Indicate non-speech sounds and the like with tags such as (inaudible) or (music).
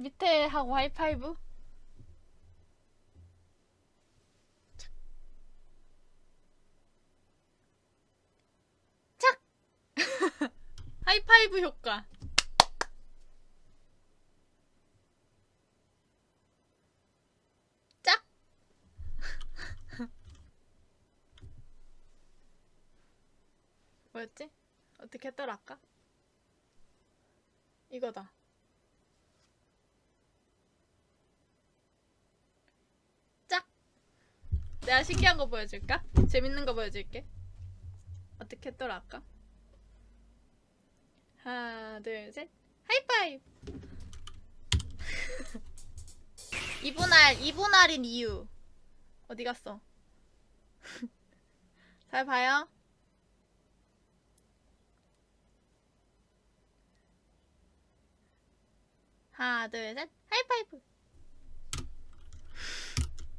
밑에 하고 하이파이브. 착! (laughs) 하이파이브 효과. 짝! (laughs) 뭐였지? 어떻게 했더라 아까? 이거다. 짝! 내가 신기한 거 보여줄까? 재밌는 거 보여줄게. 어떻게 했더라 아까? 하나, 둘, 셋. 하이파이브! (laughs) 이분할, 이분할인 이유. 어디 갔어? (laughs) 잘 봐요. 하나, 둘, 셋. 하이파이브!